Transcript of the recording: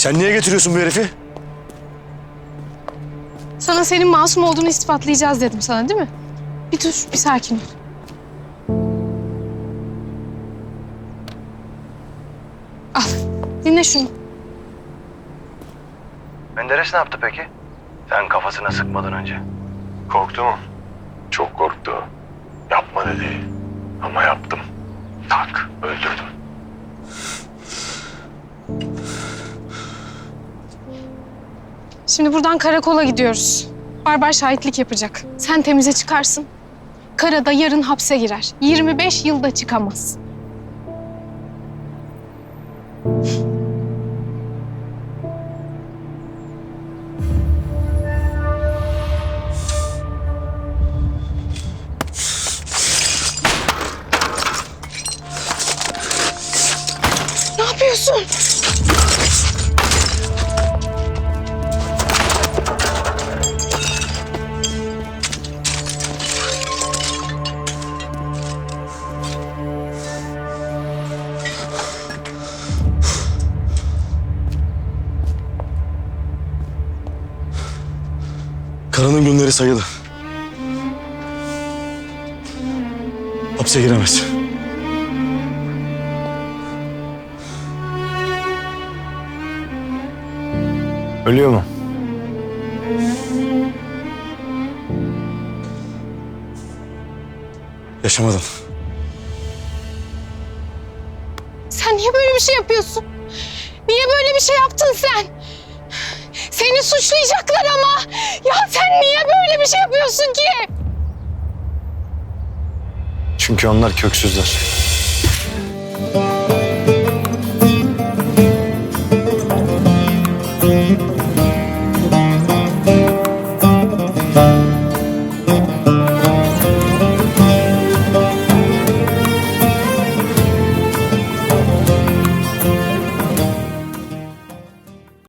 Sen niye getiriyorsun bu herifi? Sana senin masum olduğunu ispatlayacağız dedim sana değil mi? Bir dur, bir sakin ol. Al, dinle şunu. Menderes ne yaptı peki? Sen kafasına sıkmadan önce. Korktu mu? Çok korktu. Yapma dedi. Ama yaptım. Tak, öldürdüm. Şimdi buradan karakola gidiyoruz. Barbar şahitlik yapacak. Sen temize çıkarsın. Kara da yarın hapse girer. 25 yılda çıkamaz. Ne yapıyorsun? Karanın günleri sayılı. Hapse giremez. Ölüyor mu? Yaşamadan. Sen niye böyle bir şey yapıyorsun? Niye böyle bir şey yaptın sen? Seni suçlayacaklar ama. Ya sen niye böyle bir şey yapıyorsun ki? Çünkü onlar köksüzler.